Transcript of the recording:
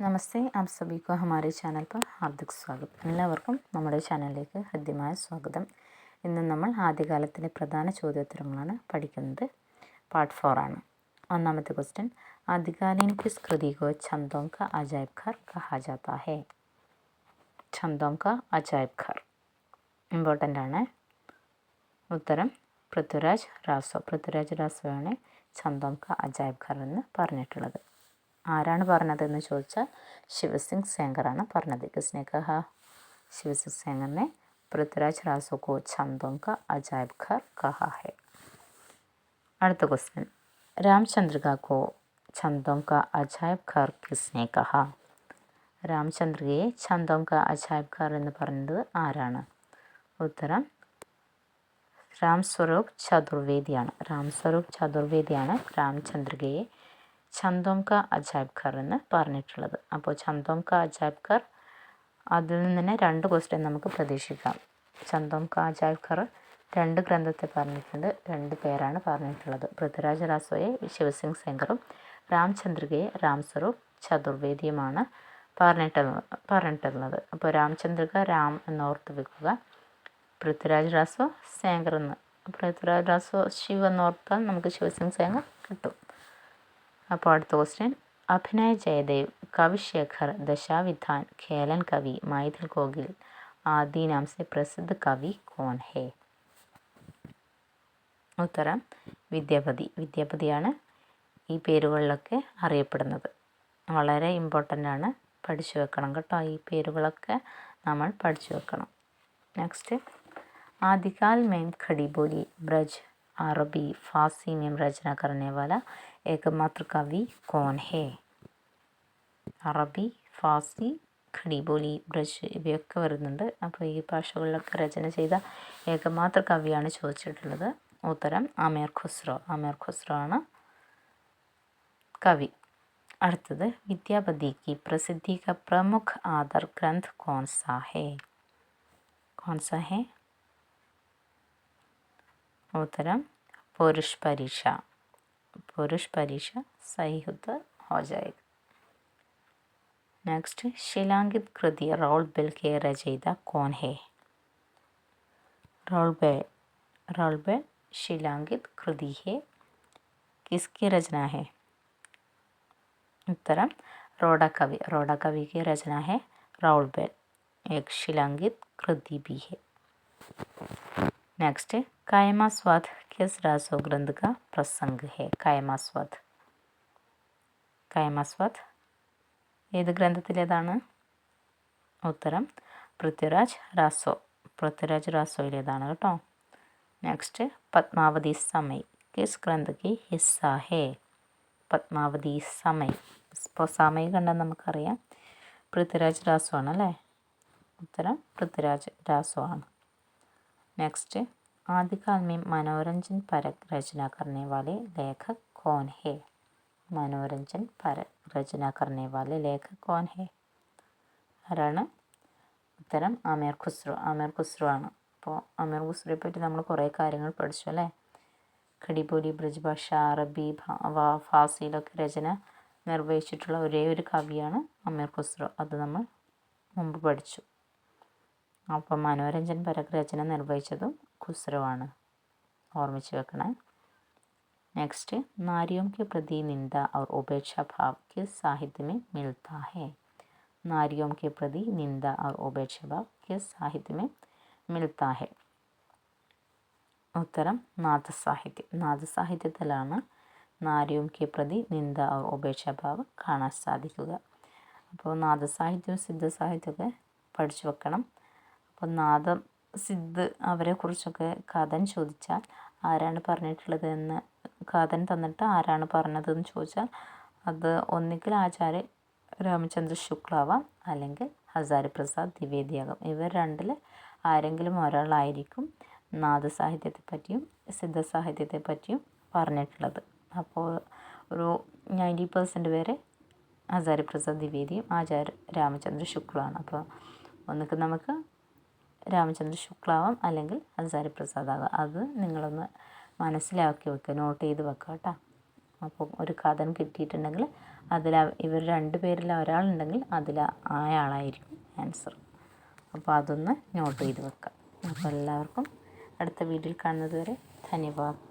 നമസ്തേ ആപ് സബീക്കോ ഹമാരി ചാനൽ പർ ഹാർദിക് സ്വാഗതം. എല്ലാവർക്കും നമ്മുടെ ചാനലിലേക്ക് ഹൃദ്യമായ സ്വാഗതം. ഇന്ന് നമ്മൾ ആദ്യകാലത്തിലെ പ്രധാന ചോദ്യോത്തരങ്ങളാണ് പഠിക്കുന്നത്. പാർട്ട് ഫോർ ആണ്. ഒന്നാമത്തെ ക്വസ്റ്റ്യൻ ആദ്യകാലീൻ കിസ് കൃതികോ ഛന്തോം ക അജായബ് ഖാർ കഹാ ജാത്ത ഹേ? ഛന്തോം ക അജായബ് ഖാർ ഇമ്പോർട്ടന്റ് ആണ്. ഉത്തരം പൃഥ്വിരാജ് റാസോ. പൃഥ്വിരാജ് രാസോയാണ് ഛന്തോം ക അജായബ് ഖാർ എന്ന് പറഞ്ഞിട്ടുള്ളത്. ആരാണ് പറഞ്ഞതെന്ന് ചോദിച്ചാൽ ശിവസിംഗ് സേങ്കറാണ് പറഞ്ഞത്. കിസ്നെ കഹ ശിവസിംഗ് സേങ്കറിനെ പൃഥ്വിരാജ് രാസോ കോ ചന്തോം ക അജായബ് ഘർ കഹ ഹെ. അടുത്ത ക്വസ്റ്റ്യൻ രാമചന്ദ്രിക കോ ചന്തോം ക അജായബ് ഘർ കിസ്നെ കഹ രാമചന്ദ്രികയെ ചന്തോം ക അജായബ് ഘർ എന്ന് പറഞ്ഞത് ആരാണ്? ഉത്തരം രാം സ്വരൂപ് ചതുർവേദിയാണ്. രാം സ്വരൂപ് ചതുർവേദിയാണ് രാമചന്ദ്രികയെ ചന്തോം ക അജായബ് ഘർ എന്ന് പറഞ്ഞിട്ടുള്ളത്. അപ്പോൾ ചന്തോം ക അതിൽ നിന്ന് തന്നെ രണ്ട് ക്വസ്റ്റ്യൻ നമുക്ക് പ്രതീക്ഷിക്കാം. ചന്തോം ക രണ്ട് ഗ്രന്ഥത്തെ പറഞ്ഞിട്ടുണ്ട്. രണ്ട് പേരാണ് പറഞ്ഞിട്ടുള്ളത്. പൃഥ്വിരാജ് രാസോയെ ശിവസിംഗ് സെങ്കറും രാംചന്ദ്രികയെ രാംസറും ചതുർവേദിയുമാണ് പറഞ്ഞിട്ടുള്ളത് പറഞ്ഞിട്ടുള്ളത്. അപ്പോൾ രാംചന്ദ്രിക രാം എന്നോർത്ത് വെക്കുക. പൃഥ്വിരാജ് രാസോ സേങ്കർ എന്ന്. പൃഥ്വിരാജ് രാസോ ശിവ് എന്നോർത്താൽ നമുക്ക് ശിവസിംഗ് സേങ്കർ കിട്ടും. അപ്പോൾ അടുത്ത ക്വസ്റ്റ്യൻ അഭിനയ ജയദേവ് കവിശേഖർ ദശാവിധാൻ ഖേലൻ കവി മൈഥിൽ കോകിൽ ആദി നാംസെ പ്രസിദ്ധ കവി കോൺ ഹേ. ഉത്തരം വിദ്യാപതി. വിദ്യാപതിയാണ് ഈ പേരുകളിലൊക്കെ അറിയപ്പെടുന്നത്. വളരെ ഇമ്പോർട്ടന്റ് ആണ്. പഠിച്ചു വെക്കണം കേട്ടോ. ഈ പേരുകളൊക്കെ നമ്മൾ പഠിച്ചു വെക്കണം. നെക്സ്റ്റ് ആദികാൽ മേം ഖടിബോലി ബ്രജ് अरबी फारसी में रचना करने वाला एकमात्र कवि कौन है അറബി ഫാസി ഖടിബോലി ബ്രജ് ഇവയൊക്കെ വരുന്നുണ്ട് അപ്പോൾ ഈ ഭാഷകളിലൊക്കെ രചന ചെയ്ത ഏകമാത്ര കവിയാണ് ചോദിച്ചിട്ടുള്ളത് ഉത്തരം അമീർ ഖുസ്രോ അമീർ ഖുസ്രോ ആണ് കവി അടുത്തത് വിദ്യാപതി की प्रसिद्धि का प्रमुख आदर ग्रंथ कौन सा है कौन सा उत्तरम पुरुष परीक्षा पुरुष परीक्षा सही उत्तर हो जाएगा। नेक्स्ट शिलांगित कृति रोल बिल के रचयिता कौन है? रोल बेल रोल बेल शिलांकित कृति है। किसकी रचना है? उत्तरम रोडा कवि रोडा कवि की रचना है। राउल बेल, एक शिलांगित कृति भी है। നെക്സ്റ്റ് കായമാസ്വാദ് കിസ് രാസോ ഗ്രന്ഥക പ്രസംഗ് ഹേ കായമാസ്വാദ് കായമാസ്വാദ് ഏത് ഗ്രന്ഥത്തിലേതാണ് ഉത്തരം പൃഥ്വിരാജ് രാസോ. പൃഥ്വിരാജ് രാസോയിലേതാണ് കേട്ടോ. നെക്സ്റ്റ് പത്മാവതി സമയ്. കിസ് ഗ്രന്ഥക്ക് ഹിസ്സ ഹേ പത്മാവതി സമയ്. ഇപ്പോൾ സമയ് കണ്ടാൽ നമുക്കറിയാം. പൃഥ്വിരാജ് രാസോ ആണല്ലേ? ഉത്തരം പൃഥ്വിരാജ് രാസോ ആണ്. नेक्स्ट आदिकाल में मनोरंजन परक रचना करने वाले लेखक कौन है मनोरंजन परक रचना करने वाले लेखक कौन है ആരാണ് ഉത്തരം അമീർ ഖുസ്രു അമീർ ഖുസ്രു ആണ് അപ്പോൾ അമീർ ഖുസ്രുയെ പറ്റി നമ്മൾ കുറേ കാര്യങ്ങൾ പഠിച്ചു അല്ലേ ഖടിബോലി ബ്രജ്ഭാഷ അറബി ഫാസിയിലൊക്കെ രചന നിർവഹിച്ചിട്ടുള്ള ഒരേ ഒരു കവിയാണ് അമീർ ഖുസ്രു അത് നമ്മൾ മുമ്പ് പഠിച്ചു അപ്പം മനോരഞ്ജൻ പരകരചന നിർവഹിച്ചതും ഖുസ്രുവാണ് ഓർമ്മിച്ച് വെക്കണേ നെക്സ്റ്റ് नारियों के प्रति निंदा और उपेक्षा भाव किस साहित्य में मिलता है नारियों के प्रति निंदा और उपेक्षा भाव किस साहित्य में मिलता है ഉത്തരം നാദസാഹിത്യം നാദസാഹിത്യത്തിലാണ് നാരിയും കെ പ്രതി നിന്ദ ഓർ ഉപേക്ഷാഭാവം കാണാൻ സാധിക്കുക അപ്പോൾ നാദസാഹിത്യവും സിദ്ധസാഹിത്യമൊക്കെ പഠിച്ചു വെക്കണം അപ്പോൾ നാദം സിദ്ധ് അവരെക്കുറിച്ചൊക്കെ കഥൻ ചോദിച്ചാൽ ആരാണ് പറഞ്ഞിട്ടുള്ളത് എന്ന് കഥൻ തന്നിട്ട് ആരാണ് പറഞ്ഞത് എന്ന് ചോദിച്ചാൽ അത് ഒന്നുകിൽ ആചാര്യ രാമചന്ദ്ര ശുക്ലാവാം അല്ലെങ്കിൽ ഹസാരി പ്രസാദ് ദ്വിവേദിയാകാം. ഇവർ രണ്ടിൽ ആരെങ്കിലും ഒരാളായിരിക്കും നാദസാഹിത്യത്തെ പറ്റിയും സിദ്ധസാഹിത്യത്തെ പറ്റിയും പറഞ്ഞിട്ടുള്ളത്. അപ്പോൾ ഒരു നയന്റി പെർസെന്റ് പേരെ ഹസാരി പ്രസാദ് ദ്വിവേദിയും ആചാര്യ രാമചന്ദ്ര ശുക്ലാണ് അപ്പോൾ ഒന്നുകിൽ നമുക്ക് രാമചന്ദ്ര ശുക്ലാവാം അല്ലെങ്കിൽ ഹസാരി പ്രസാദ് ആകാം അത് നിങ്ങളൊന്ന് മനസ്സിലാക്കി വെക്കുക നോട്ട് ചെയ്ത് വെക്കുക കേട്ടോ. അപ്പോൾ ഒരു കഥൻ കിട്ടിയിട്ടുണ്ടെങ്കിൽ അതിൽ ഇവർ രണ്ട് പേരിൽ ഒരാളുണ്ടെങ്കിൽ അതിൽ ആയാളായിരിക്കും ആൻസർ അപ്പോൾ അതൊന്ന് നോട്ട് ചെയ്ത് വെക്കുക അപ്പോൾ എല്ലാവർക്കും അടുത്ത വീഡിയോയിൽ കാണുന്നതുവരെ ധന്യവാദം.